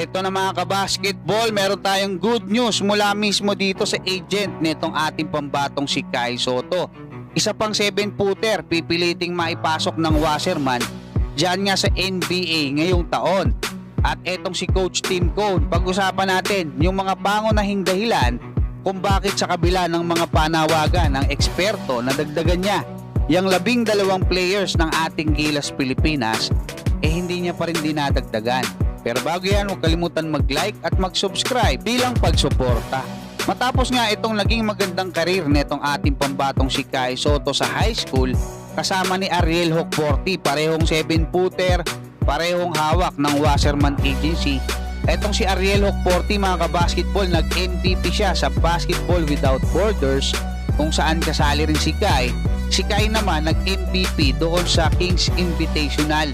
Eto na mga kabasketball, meron tayong good news mula mismo dito sa agent nitong ating pambatong si Kai Soto. Isa pang 7-footer, pipiliting maipasok ng Wasserman dyan nga sa NBA ngayong taon. At etong si Coach Tim Cone, pag-usapan natin yung mga pangunahing dahilan kung bakit sa kabila ng mga panawagan ng eksperto na dagdagan niya yung labing dalawang players ng ating Gilas Pilipinas, eh hindi niya pa rin dinadagdagan. Pero bago yan, huwag kalimutan mag-like at mag-subscribe bilang pagsuporta. Matapos nga itong naging magandang karir nitong ating pambatong si Kai Soto sa high school, kasama ni Ariel Hokporti, parehong 7-footer, parehong hawak ng Wasserman Agency. Etong si Ariel Hokporti mga kabasketball, nag-MVP siya sa Basketball Without Borders kung saan kasali rin si Kai. Si Kai naman nag-MVP doon sa Kings Invitational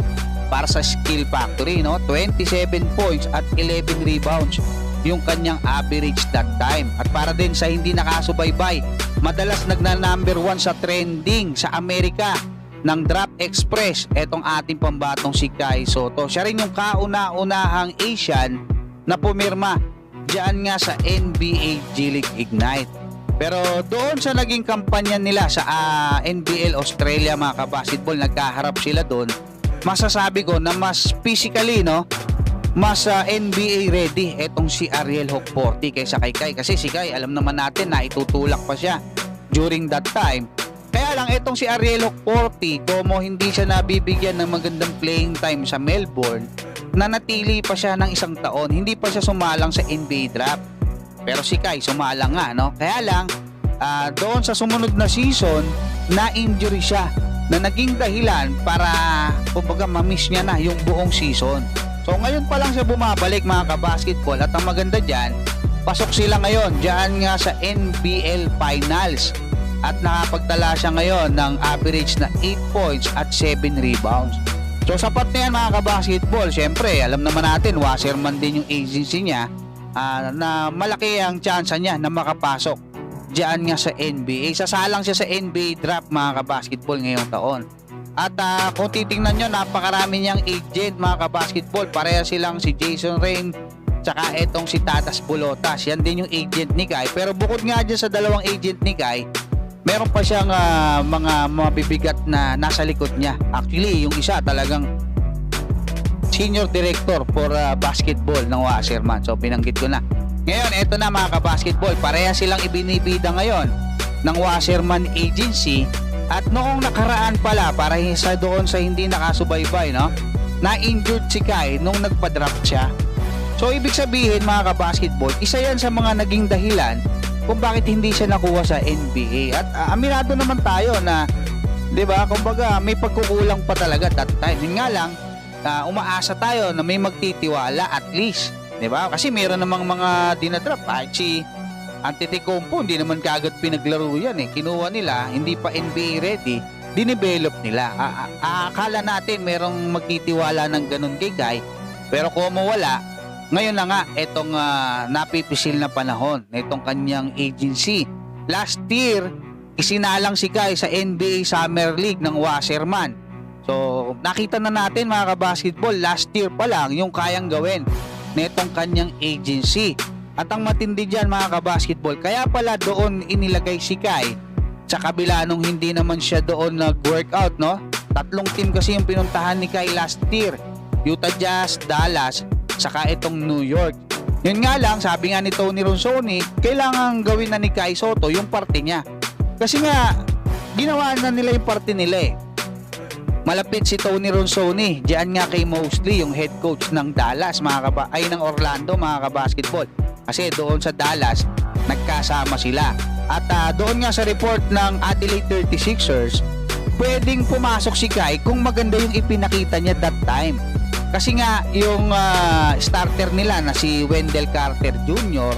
para sa Skill Factory, no? 27 points at 11 rebounds yung kanyang average that time. At para din sa hindi nakasubaybay, madalas nagna number 1 sa trending sa Amerika ng Drop Express etong ating pambatong si Kai Soto. Siya rin yung kauna-unahang Asian na pumirma diyan nga sa NBA G League Ignite. Pero doon sa naging kampanya nila sa ah, NBL Australia mga kabasketball, nagkaharap sila doon. Masasabi ko na mas physically, no? Mas ah, NBA ready etong si Ariel Hokporti kaysa kay Kai. Kasi si Kai, alam naman natin na itutulak pa siya during that time. Kaya lang itong si Ariel Hokporti, como hindi siya nabibigyan ng magandang playing time sa Melbourne, nanatili pa siya ng isang taon. Hindi pa siya sumalang sa NBA draft. Pero si Kai sumalang nga, no? Kaya lang, ah, doon sa sumunod na season, na-injury siya na naging dahilan para kumbaga ma-miss niya na yung buong season. So ngayon pa lang siya bumabalik mga kabasketball at ang maganda dyan, pasok sila ngayon dyan nga sa NBL Finals at nakapagtala siya ngayon ng average na 8 points at 7 rebounds. So sapat na yan mga kabasketball. Siyempre, alam naman natin, Wasserman din yung agency niya ah, na malaki ang chance niya na makapasok diyan nga sa NBA. Sasalang siya sa NBA draft mga kabasketball ngayong taon. At ah, kung titingnan nyo, napakarami niyang agent mga kabasketball. Pareha silang si Jason Rain tsaka etong si Tatas Bulotas. Yan din yung agent ni Guy. Pero bukod nga dyan sa dalawang agent ni Guy, meron pa siyang ah, mga mabibigat na nasa likod niya. Actually, yung isa talagang senior director for ah, basketball ng Wasserman. So binanggit ko na. Ngayon, eto na mga kabasketball, pareha silang ibinibida ngayon ng Wasserman Agency at noong nakaraan pala para sa doon sa hindi nakasubaybay, no? Na-injured si Kai nung nagpa-draft siya. So ibig sabihin mga kabasketball, isa yan sa mga naging dahilan kung bakit hindi siya nakuha sa NBA. At ah, aminado naman tayo na 'di ba? Kumbaga may pagkukulang pa talaga that time. Yun nga lang, ah, umaasa tayo na may magtitiwala at least, 'di ba? Kasi meron namang mga dinadrap, si Antetokounmpo hindi naman kaagad pinaglaro yan eh. Kinuha nila, hindi pa NBA ready, dinevelop nila. A- akala natin merong magtitiwala ng ganun kay Guy, pero kung wala, ngayon na nga itong ah, napipisil na panahon na itong kanyang agency. Last year, isinalang si Guy sa NBA Summer League ng Wasserman. So, nakita na natin mga kabasketball, last year pa lang yung kayang gawin nitong kanyang agency. At ang matindi dyan mga kabasketball, kaya pala doon inilagay si Kai sa kabila nung hindi naman siya doon nag-workout, no? Tatlong team kasi yung pinuntahan ni Kai last year. Utah Jazz, Dallas, saka itong New York. Yun nga lang, sabi nga ni Tony Ronsoni, kailangan gawin na ni Kai Soto yung parte niya. Kasi nga, ginawa na nila yung parte nila eh. Malapit si Tony Ronsoni, diyan nga kay Mosley, yung head coach ng Dallas, mga kaba ay ng Orlando, mga kabasketball. Kasi doon sa Dallas, nagkasama sila. At ah, doon nga sa report ng Adelaide 36ers, pwedeng pumasok si Kai kung maganda yung ipinakita niya that time. Kasi nga, yung ah, starter nila na si Wendell Carter Jr.,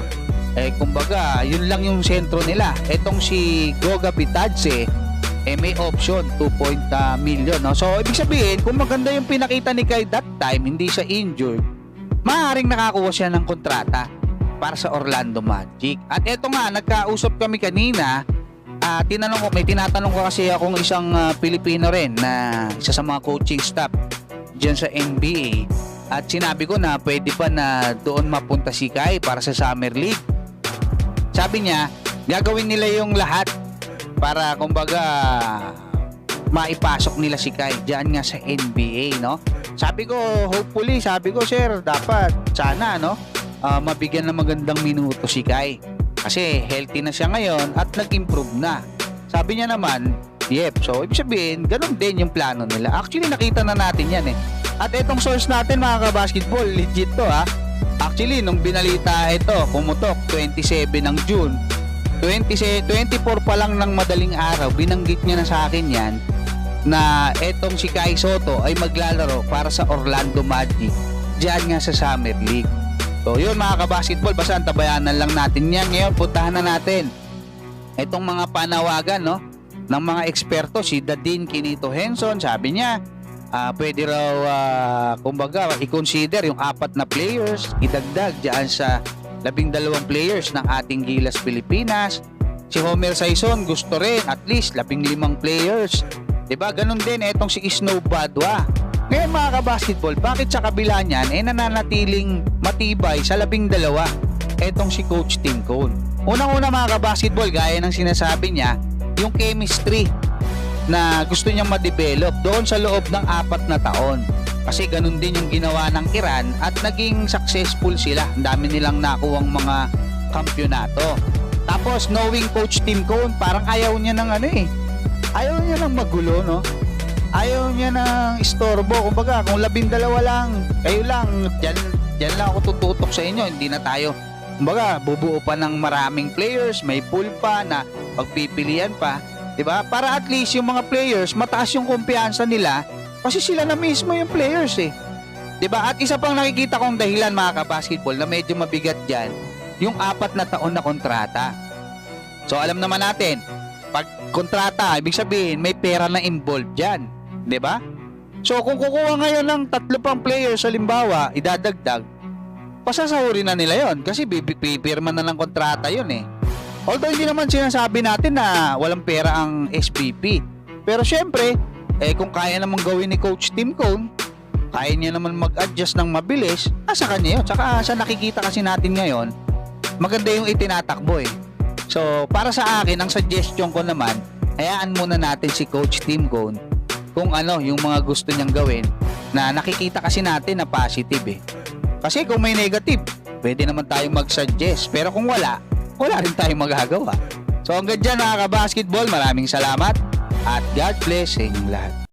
eh kumbaga, yun lang yung sentro nila. Etong si Goga Bitadze, eh may option 2 ah, million no? So ibig sabihin kung maganda yung pinakita ni Kai that time hindi siya injured maaaring nakakuha siya ng kontrata para sa Orlando Magic. At eto nga nagkausap kami kanina ah tinanong ko may tinatanong ko kasi akong isang ah, Pilipino rin na isa sa mga coaching staff diyan sa NBA At sinabi ko na pwede pa na doon mapunta si Kai para sa Summer League. Sabi niya, gagawin nila yung lahat para kumbaga maipasok nila si Kai diyan nga sa NBA, no? Sabi ko, hopefully, sabi ko, sir, dapat sana, no? ah, mabigyan ng magandang minuto si Kai. Kasi healthy na siya ngayon at nag-improve na. Sabi niya naman, yep. So, ibig sabihin, ganun din yung plano nila. Actually, nakita na natin yan eh. At itong source natin, mga kabasketball, legit to ha. Actually, nung binalita ito, pumutok 27 ng June. 20, 24 pa lang ng madaling araw, binanggit niya na sa akin yan na etong si Kai Soto ay maglalaro para sa Orlando Magic diyan nga sa Summer League. So yun mga kabasketball, basta antabayanan lang natin yan. Ngayon, puntahan na natin itong mga panawagan no, ng mga eksperto. Si Dadin Kinito Henson, sabi niya, ah, pwede raw, ah, kumbaga, i-consider yung apat na players, idagdag diyan sa labing dalawang players ng ating Gilas Pilipinas. Si Homer Saison gusto rin at least labing limang players. ba? Ganun din etong si Snow Badwa. Ngayon mga kabasketball, bakit sa kabila niyan eh nananatiling matibay sa labing dalawa etong si Coach Tim Cone? Unang-una mga kabasketball, gaya ng sinasabi niya, yung chemistry na gusto niyang ma-develop doon sa loob ng apat na taon. Kasi ganun din yung ginawa ng Iran at naging successful sila. Ang dami nilang nakuwang mga kampyonato. Tapos knowing Coach Tim Cone, parang ayaw niya ng ano eh. Ayaw niya ng magulo, no? Ayaw niya ng istorbo. Kumbaga, kung labing dalawa lang, kayo lang, dyan, dyan lang ako tututok sa inyo. Hindi na tayo. Kumbaga, bubuo pa ng maraming players, may pool pa na pagpipilian pa. 'di ba? Para at least yung mga players, mataas yung kumpiyansa nila kasi sila na mismo yung players eh. 'Di ba? At isa pang nakikita kong dahilan mga kabasketball na medyo mabigat diyan, yung apat na taon na kontrata. So alam naman natin, pag kontrata, ibig sabihin may pera na involved diyan, 'di ba? So kung kukuha ngayon ng tatlo pang players halimbawa, idadagdag, pasasahurin na nila yon kasi pipirma na ng kontrata yon eh. Although hindi naman sinasabi natin na walang pera ang SPP. Pero syempre, eh kung kaya namang gawin ni Coach Tim Cone, kaya niya naman mag-adjust ng mabilis, nasa kanya yun. Tsaka sa nakikita kasi natin ngayon, maganda yung itinatakbo eh. So, para sa akin, ang suggestion ko naman, hayaan muna natin si Coach Tim Cone kung ano yung mga gusto niyang gawin na nakikita kasi natin na positive eh. Kasi kung may negative, pwede naman tayong mag-suggest. Pero kung wala, wala rin tayong magagawa. So hanggang dyan mga kabasketball, maraming salamat at God bless sa inyong lahat.